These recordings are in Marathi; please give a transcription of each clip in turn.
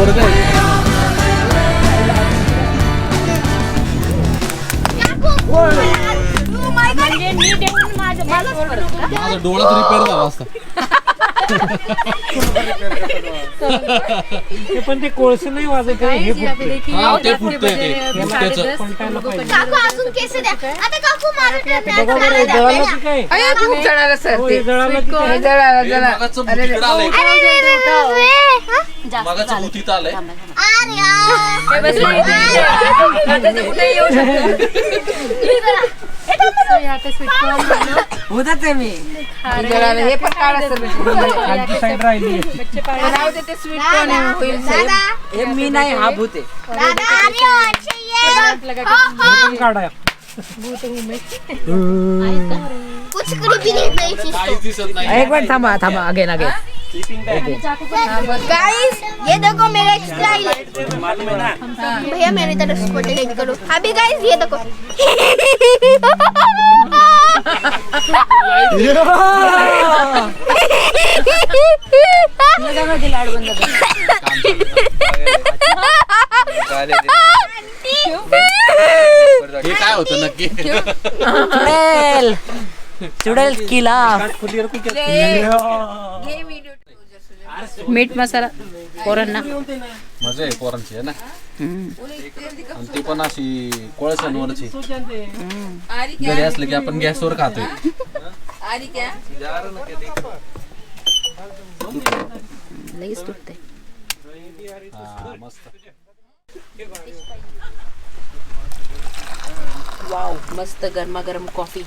आहे. म्हणजे का? माझा डोळाच रिपेअर झाला असता. ते पण ते कोळसं नाही वाजत आहे, हे. हा ते फुटतंय ते फुटतेच. पलटायला पाहिजे काकू अजून केस द्या. आता काकू माझं बघा बरं, हे जळालं की काय? अरे खूप जळालं सर. हो, ते हे जळालं की काय? जळालं जळालं. मगाचं आलंय. हे. आता ते कुठे येऊ होतात मी हे पण काढा सर खालची साईड राहिली. राहू दे ते स्वीट कॉर्न होईल साहेब हे मी नाही हा भूत आहे पण काढा कुछ भी नहीं गई चीज़ काहीच दिसत नाही एक मिनिट थांबा थांबा अगेन अगेन गाइस ये देखो मेरा स्टाइल भैया मेरी तरफ़ से फ़ोटो लेके करो अभी गाइस ये देखो हे काय होतं नक्की? चुडेल. चुडेल किला. मीठ मसाला पोरांना. मजा आहे पोरांची आहे ना? आणि ती पण अशी कोळशांवरची घरी असलं की आपण गॅसवर खातोय. लगेच तुटते हा, मस्त. वाव मस्त गरमागरम कॉफी.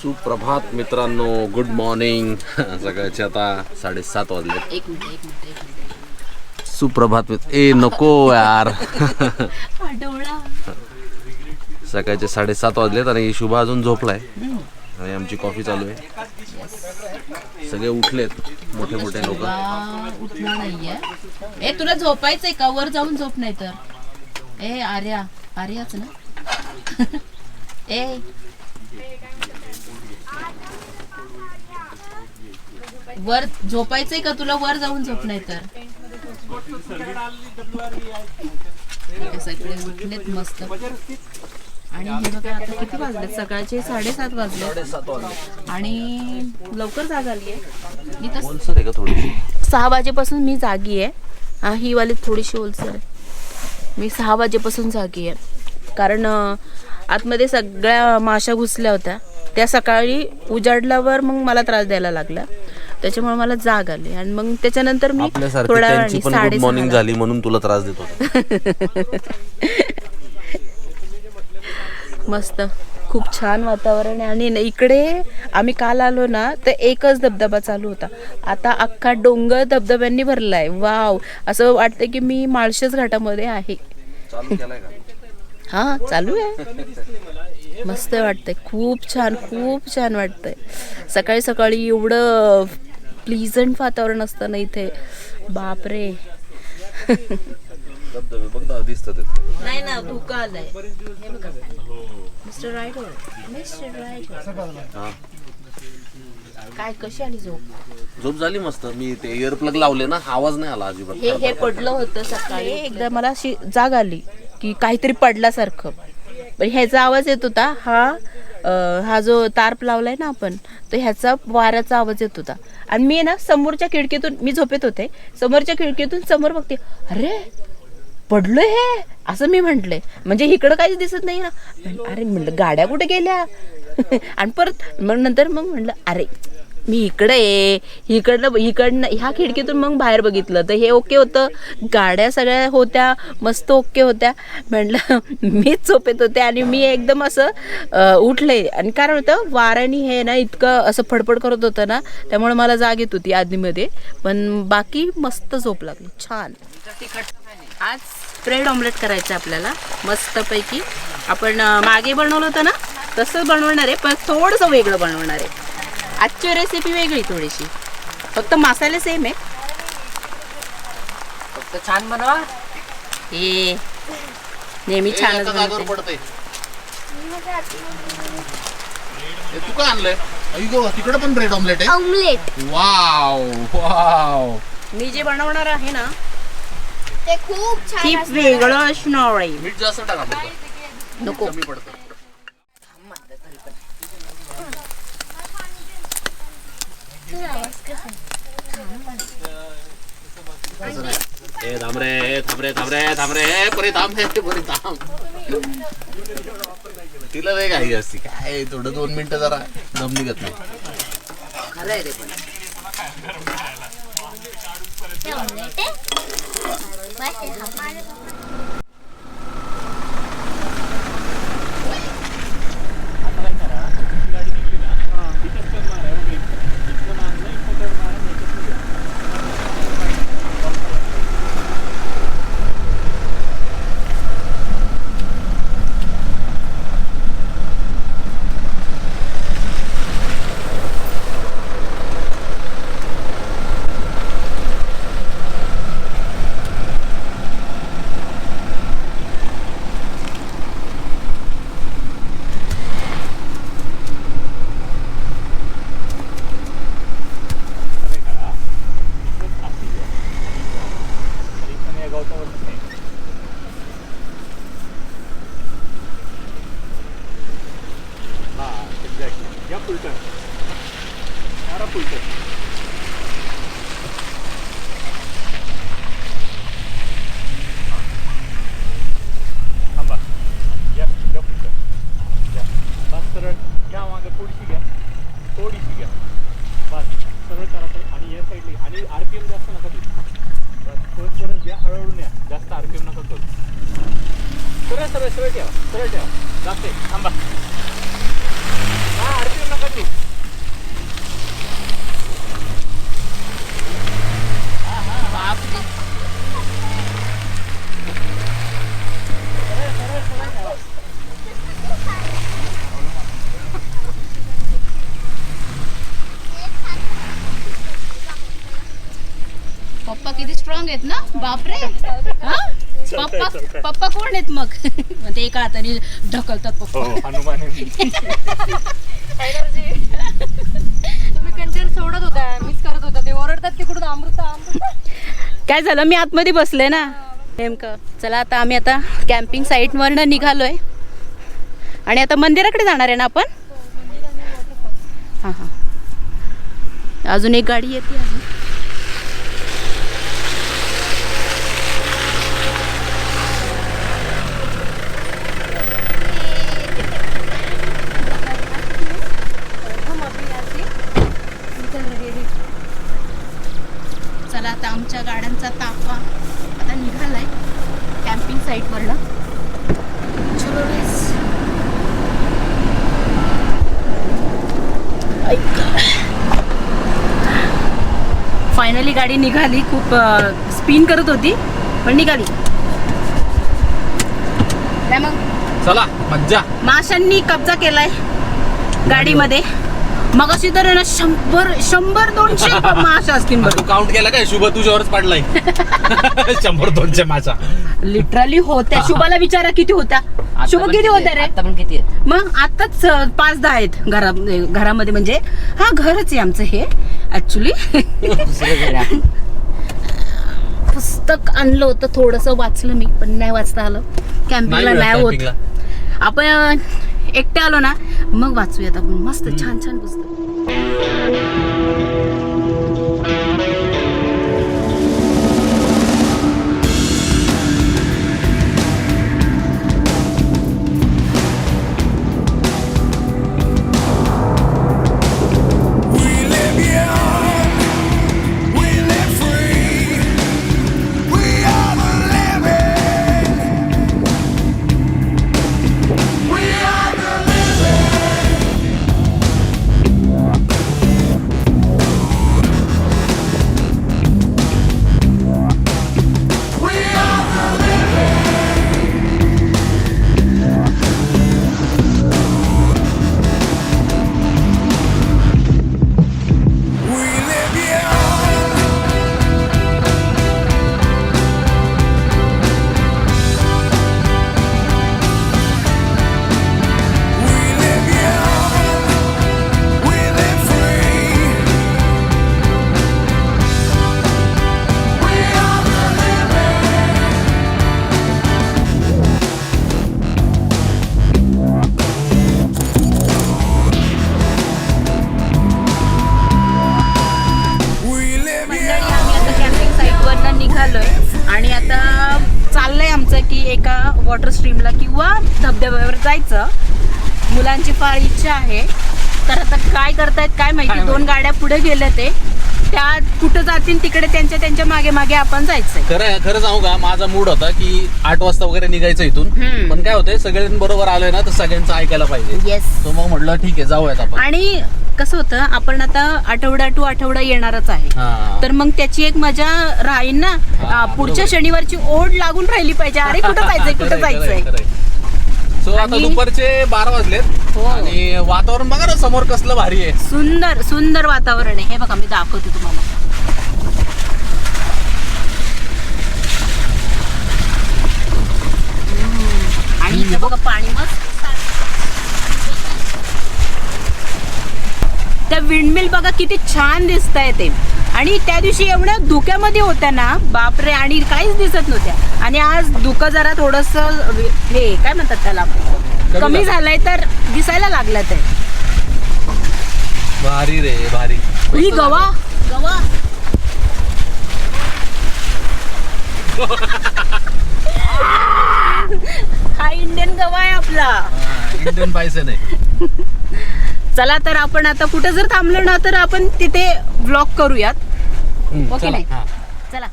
सुप्रभात मित्रांनो गुड मॉर्निंग सकाळचे आता साडेसात वाजले. एक मिनिट एक मिनिट एक मिनिट. सुप्रभात मित्र ए नको यार. सकाळचे साडेसात वाजलेत आणि शुभा अजून झोपलाय. आणि आमची कॉफी चालू आहे. सगळे उठलेत मोठे मोठे लोक. उठणार नाहीये. ए तुला झोपायचंय का? वर जाऊन झोप नाही तर ए आर्या आर्याच ना? ए वर झोपायचंय का तुला? वर जाऊन झोप नाही तर सगळे उठलेत मस्त. आणि हे बघा आता किती वाजलेत? सकाळचे साडेसात वाजले. आणि लवकर जाग आली आहे मी तर सहा वाजेपासून मी जागी आहे हा ही वाली थोडीशी ओलसर आहे. मी सहा वाजेपासून जागी आहे कारण आतमध्ये सगळ्या माशा घुसल्या होत्या. त्या सकाळी उजाडल्यावर मग मला त्रास द्यायला लागला. त्याच्यामुळे मला जाग आली. आणि मग त्याच्यानंतर मी थोड्या वेळाने गुड मॉर्निंग साडेसहाला झाली म्हणून तुला त्रास देत. मस्त. खूप छान वातावरण आहे. आणि इकडे आम्ही काल आलो ना तर एकच धबधबा चालू होता. आता अख्खा डोंगर धबधब्यांनी भरलाय. वाव. असं वाटतं की मी माळशेज घाटामध्ये आहे. हा चालू आहे. मस्त वाटतंय. खूप छान खूप छान वाटतंय. सकाळी सकाळी एवढं प्लीजंट वातावरण असतं ना इथे. बापरे. नाही ना धोका आलाय. मिस्टर रायडर मिस्टर हा. काय कशी आली झोप? झोप झाली मस्त. मी ते इयर प्लग लावले ना आवाज नाही आला अजिबात. हे हे पडलं होतं सकाळी. एकदा मला अशी जाग आली. की काहीतरी पडल्यासारखं. पण ह्याचा आवाज येत होता हा हा जो तार्प लावलाय ना आपण तर ह्याचा वाऱ्याचा आवाज येत होता. आणि मी ना समोरच्या खिडकीतून मी झोपेत होते समोरच्या खिडकीतून समोर बघते अरे पडलोय हे! असं मी म्हटलंय म्हणजे इकडं काहीच दिसत नाही ना. अरे म्हणलं गाड्या कुठे गेल्या? आणि परत मग नंतर मग म्हणलं अरे मी इकडे आहे इकडनं इकडनं ह्या खिडकीतून मग बाहेर बघितलं. तर हे ओके होतं. गाड्या सगळ्या होत्या मस्त ओके होत्या. म्हटलं मीच झोपेत होते आणि मी एकदम असं उठले. आणि कारण होतं वाऱ्याने हे ना इतकं असं फडफड करत होतं ना त्यामुळे मला जाग येत होती आधीमध्ये. पण बाकी मस्त झोप लागली. छान. आज ब्रेड ऑमलेट करायचं आहे आपल्याला. मस्तपैकी. आपण मागे बनवलं होतं ना तसंच बनवणार आहे पण थोडंसं वेगळं बनवणार आहे. आजची रेसिपी वेगळी थोडीशी. फक्त मसाले सेम आहे. फक्त छान बनवा. हे नेहमी छानच जागेवर बनवते. हे तू काय आणलंय? तिकडे पण ब्रेड ऑमलेट आहे? ऑमलेट वाव वाव मी जे बनवणार आहे ना ते खूप ती छान असणार. वेगळं असणार आहे. मीठ जास्त टाका फक्त. नको. कमी पडतं. ए थांब रे थांब रे थांब रे थांब रे परी थांब रे परी थांब तिला नाही काही असते काय थोडं दोन मिनिटं जरा दम निघत नाही खरं आहे रे पण ते ऑमलेट आहे बस हे हमारे- बस सरळ घ्या मागे थोडीशी घ्या थोडीशी घ्या बस सरळ करा ते. आणि या साईडला आणि आरपीएम जास्त नका देऊ बस फर्स्ट ओढून या जास्त आरपीएम नका करू. सरळ सरळ सरळ ठेवा सरळ ठेवा. जाते थांबा. हा आरपीएम नका देऊ. बापरे. हा? पप्पा पप्पा कोण आहेत मग? मग ते एका हाताने ढकलतात हो पप्पा हनुमान. आहे. तुम्ही कंटेंट सोडत होता मिस करत होता. ते ओरडतात तिकडून अमृता अमृता. काय झालं? मी आतमध्ये बसले ना. नेमकं चला आता आम्ही आता कॅम्पिंग साईटवरनं निघालोय. आणि आता मंदिराकडे जाणार आहे ना आपण? हां हां. अजून एक गाडी येते अजून चला आता आमच्या गाड्यांचा ताफा आता निघालाय. Camping guys. फायनली गाडी निघाली. खूप स्पिन करत होती पण निघाली. मग? चला मज्जा. माशांनी कब्जा केलाय गाडीमध्ये. मग अशी तर शंभर शंभर दोनशे माशा असतील बरं. तू काउंट केला काय? शुभ तुझ्यावरच पडलाय. शंभर दोनशे लिटरली होत्या. शुभाला विचारा किती होत्या? शुभ किती होत्या रे? आता पण किती आहेत? मग आताच पाच दहा आहेत घरा घरामध्ये. म्हणजे हा घरच आहे आमचं हे ऍक्च्युली दुसरं घर आहे. पुस्तक आणलं होतं थोडस वाचलं मी पण नाही वाचता आलं. कॅम्पिंगला नाही होत. आपण एकटे आलो ना मग वाचूयात आपण. मस्त छान छान पुस्तक. निघालोय आणि आता चाललंय आमचं की एका वॉटर स्ट्रीमला किंवा धबधब्यावर जायचं. मुलांची फार इच्छा आहे. तर आता काय करतायत काय माहिती? दोन गाड्या पुढे गेल्या ते. त्या कुठं जातील तिकडे त्यांच्या त्यांच्या मागे मागे आपण जायचंय. खरं खरं सांगू का? माझा मूड होता की आठ वाजता वगैरे निघायचं इथून. हम्म. पण काय होतंय सगळ्यांबरोबर आलोय ना तर सगळ्यांचं ऐकायला पाहिजे. येस तो मग म्हटलं ठीक आहे जाऊयात आपण. आणि कसं होतं आपण आता आठवडा टू आठवडा येणारच आहे. हा. तर मग त्याची एक मजा राहील ना? हा, पुढच्या बरोबर. शनिवारची ओढ लागून राहिली पाहिजे. अरे कुठं जायचंय कुठं जायचंय? सो आता आणि- दुपारचे बारा वाजलेत. हो. आणि वातावरण बघा ना समोर कसलं भारी आहे. सुंदर सुंदर वातावरण आहे. हे बघा मी दाखवते तुम्हाला. हम्म. आणि इथं बघा पाणी मस्त त्या विंडमिल बघा किती छान दिसत आहे ते. आणि त्या दिवशी एवढ्या धुक्यामध्ये होत्या ना बापरे आणि काहीच दिसत नव्हत्या. आणि आज धुकं जरा थोडस हे काय म्हणतात त्याला? कमी झालं. झालंय तर दिसायला लागलं ते. भारी रे भारी. ही गवा. गवा. हा इंडियन गवा आहे आपला. इंडियन पायसे नाही चला तर आपण आता कुठं जर थांबलो ना तर आपण तिथे ब्लॉक करूयात. हम्म, की चला, नाही? चला.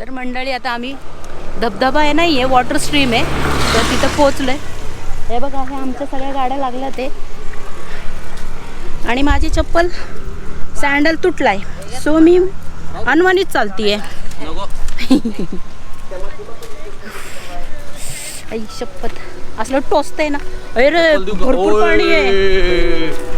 तर मंडळी आता आम्ही धबधबा आहे नाही आहे वॉटर स्ट्रीम आहे. तर तिथं पोचलोय हे बघा हे आमच्या सगळ्या गाड्या लागल्या ते. आणि माझी चप्पल सँडल तुटलाय. सो मी अनवानीच चालतीये. आई शपथ. असलं टोचत आहे ना. अरे? भरपूर पाणी आहे.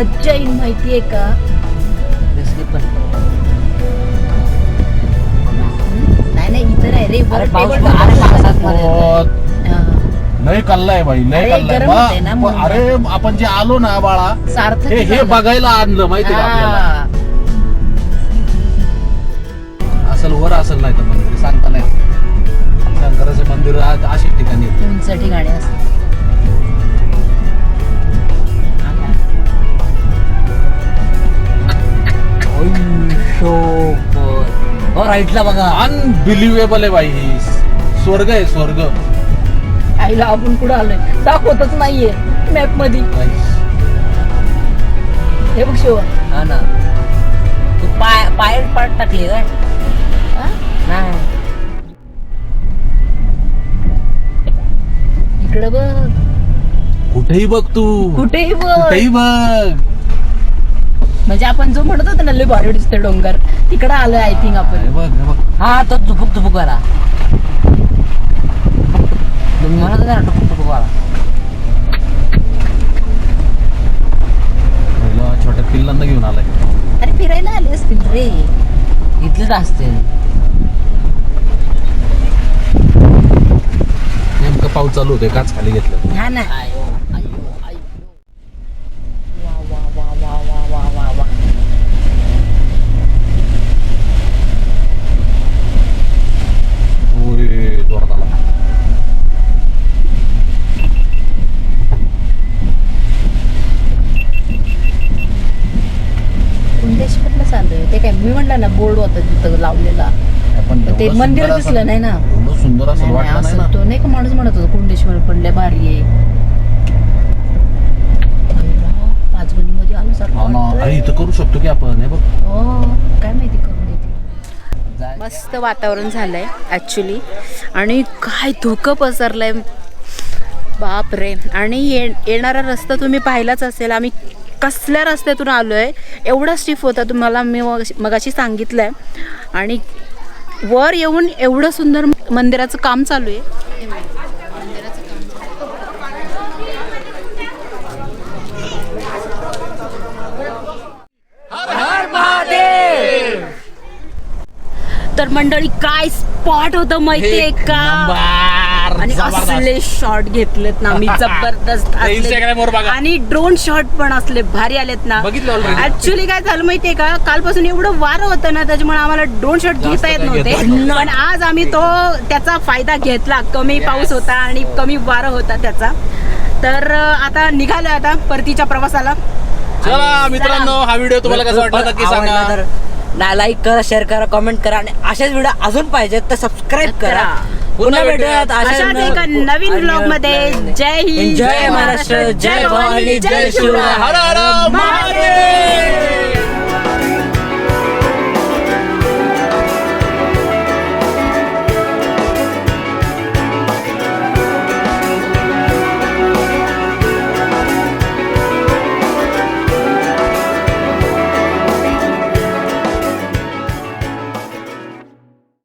मज्जा येईल माहितीये का? नाही नाही आहे रे कल्लाय बाई अरे, कल्लाय. ना म्हणून. अरे आपण जे आलो ना बाळा सार्थक हे हे झालं. बघायला आणलं माहिती का आपल्याला? हा. असेल वर असेल नाही तर मंदिर सांगता नाही. शंकराचे मंदिर आज अशी ठिकाणी आहेत. उंच ठिकाणी असतं. हो राईटला बघा. अनबिलिव्हेबल आहे बाई ही. स्वर्ग आहे स्वर्ग. आईला आपण कुठं आलोय? दाखवतच नाहीये मॅपमध्ये हे बघ शिव. हा ना. तू पाय पाय पाठ टाकली काय नाही. इकडे बघ. कुठेही बघ तू. कुठेही बघ. कुठेही बघ. म्हणजे आपण जो म्हणत होतो ना लय भारी दिसते डोंगर. तिकडे आलोय आय थिंक आपण. हे बघ हे बघ. हा तो झुपुक झुपुक आला तुम्ही म्हणत होता ना टुपुक टुपुक आला पहिलं छोट्या पिल्लांना घेऊन आलाय. अरे फिरायला आले असतील रे. इथलेच असते नेमकं पाऊस चालू होते काच खाली घेतलं. हा ना. ना बोर्ड होता तिथं लावलेला. पण ते एवढं मंदिर सुंदर दिसलं नाही ना. एवढं सुंदर असं नाही, नाही, वाटलं नाही असं ना. तो नाही का माणूस म्हणत होता कुंडेश्वर पडले भारी आहे. पाचगणी मध्ये आलो हा ना. अरे सारखं इथं करू शकतो की आपण? हे बघ. हो काय माहिती करून देते. मस्त वातावरण झालंय ॲक्च्युली आणि काय धोकं पसरलंय. बाप रे आणि ये येणारा रस्ता तुम्ही पाहिलाच असेल. आम्ही कसल्या रस्त्यातून आलो आहे एवढा स्टिफ होता. तुम्हाला मी मग मगाशी सांगितलं आहे आणि वर येऊन एवढं सुंदर मंदिराचं काम चालू आहे. तर मंडळी काय स्पॉट होतं माहितीये का? आणि असले शॉट घेतलेत ना मी जबरदस्त Instagram वर असले. बघा. आणि ड्रोन शॉट पण असले भारी आलेत ना. बघितलं already. ऍक्च्युली काय झालं माहितीये का? कालपासून एवढं वारं होतं ना त्याच्यामुळे आम्हाला ड्रोन शॉट घेता येत नव्हते. पण आज आम्ही तो त्याचा फायदा घेतला. कमी पाऊस होता आणि कमी वारं होता त्याचा. तर अं, आता निघालो आता परतीच्या प्रवासाला. चला मित्रांनो हा व्हिडिओ तुम्हाला कसा वाटला नक्की आवडला सांगा. तर ना लाईक करा शेअर करा कमेंट करा. आणि अशाच व्हिडिओ अजून पाहिजेत तर सबस्क्राईब करा. करा. पुन्हा भेटूयात अशाच एका नवीन ब्लॉगमध्ये जय हिंद जय महाराष्ट्र जय भवानी जय शिवराय. हर हर महादेव!